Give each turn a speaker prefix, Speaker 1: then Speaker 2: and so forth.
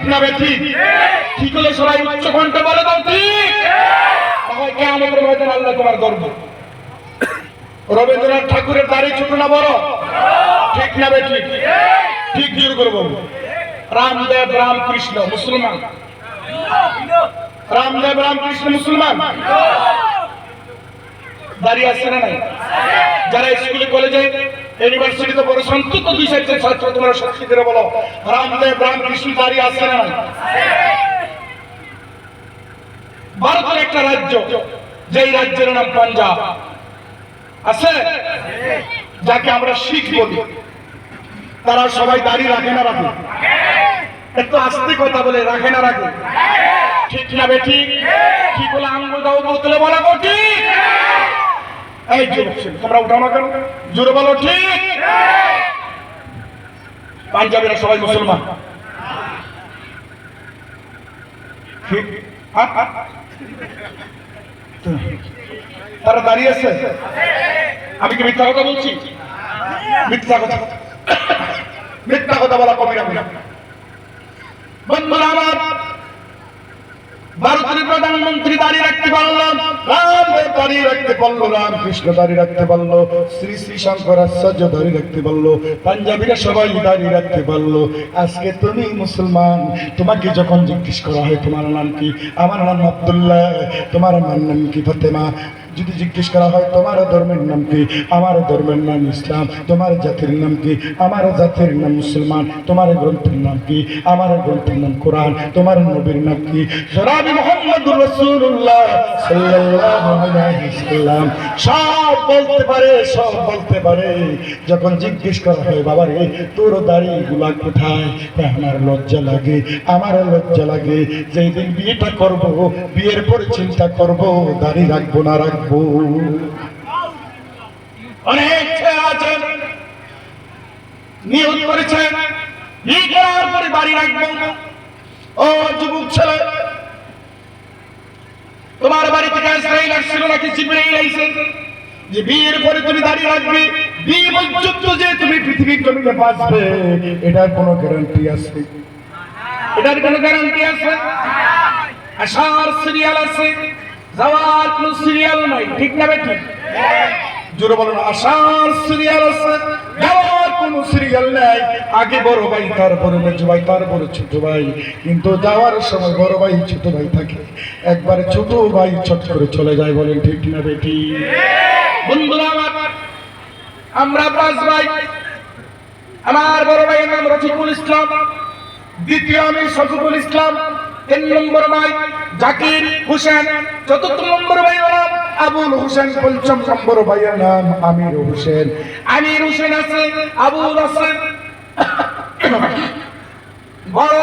Speaker 1: ঠিক না বে ঠিক ঠিক হলে সবাই উচ্চ কণ্ঠে বলে দাও ঠিক তাহলে কে আমাদের ময়দান আল্লাহ তোমার গর্ব। রবীন্দ্রনাথ ঠাকুরের দাড়ি ছোট না বড়? ঠিক না বে ঠিক জোর করে বলব রামদেব রামকৃষ্ণ, মুসলমান। রামদেব রামকৃষ্ণ, মুসলমান? দাঁড়িয়ে আসছে না নাই? যারা স্কুলে, কলেজে ইউনিভার্সিটিতে পড়েছে অন্তত দুই চারজন ছাত্র, তোমরা করে বলো রামদেব রামকৃষ্ণ দাঁড়িয়ে আসছে না? ভারতের একটা রাজ্য, যেই রাজ্যের নাম পাঞ্জাব। আছে? যাকে আমরা শিখ বলি। তারা সবাই দাঁড়িয়ে রাখে না রাখে? একটু আস্তে কথা বলে, রাখে না রাখে? ঠিক না বেঠি ঠিক? বলে আঙ্গুল দাও বলতে বলা ঠিক এই যুবক তোমরা উঠাও না কেন? জোরে বলো, ঠিক? পাঞ্জাবিরা সবাই মুসলমান। তারা দাঁড়িয়ে আছে। আমি কি মিথ্যা কথা বলছি? মিথ্যা কথা। মিথ্যা কথা বলা কবি না বন্ধুরা আমার ভারতের প্রধানমন্ত্রী দাঁড়িয়ে রাখতে পারলাম রাম রাখতে পারল পারল, শ্রী শ্রী রাখতে পারল, পাঞ্জাবিরা সবাই দাঁড়িয়ে রাখতে পারল। আজকে তুমি মুসলমান, তোমাকে যখন তোমার নাম কি? আমার নাম আবদুল্লাহ, তোমার নাম নাম কি, ফতেমা? যদি জিজ্ঞেস করা হয়, তোমার ধর্মের নাম কি? আমার ধর্মের নাম ইসলাম। তোমার জাতির নাম কি? আমার জাতির নাম মুসলমান। তোমার গ্রন্থের নাম কি? আমার গ্রন্থের নাম কোরআন। তোমার নবীর নাম কি? সব বলতে পারে, সব বলতে পারে। যখন জিজ্ঞেস করা হয় বাবা রে তোর দাড়ি গুলা কোথায় আমার লজ্জা লাগে। আমার লজ্জা লাগে। যেই বিয়েটা করব, বিয়ের পরে চিন্তা করব, দাড়ি রাখব, না রাখব? অনেক ছেলে আছেন নিয়োগ করেছেন বিয়ে করার পরে দাড়ি রাখব। ও যুবক ছেলে, তোমার বাড়ি থেকে ইসরাইল আসছিল নাকি জিব্রাইল আইছে যে বিয়ের পরে তুমি দাঁড়িয়ে রাখবে বিয়ে পর্যন্ত যে তুমি পৃথিবীর জমিনে বাঁচবে, এটার কোনো গ্যারান্টি আছে? এটার কোনো গ্যারান্টি আছে? আসার সিরিয়াল আছে? যাওয়ার কোনো সিরিয়াল নাই ঠিক না সিরিয়াল আছে যাওয়ার কোনো সিরিয়াল নাই। আগে বড় ভাই ভাই ছোট ভাই। কিন্তু যাওয়ার সময় বড় ভাই, ছোট ভাই থাকে। একবারে ছোট ভাই ছোট করে চলে যায়, বলেন ঠিক না বেটি আমরা পাঁচ ভাই। আমার বড় ভাইয়ের নাম রফিকুল ইসলাম, দ্বিতীয় আমি শফিকুল ইসলাম, তিন নম্বর ভাই। জাকির হোসেন, চতুর্থ নম্বর ভাইয়ের নাম আবুল হোসেন, পঞ্চম নম্বর ভাইয়ের নাম আমির হোসেন। আমির হোসেন আছে, আবুল হোসেন। বড়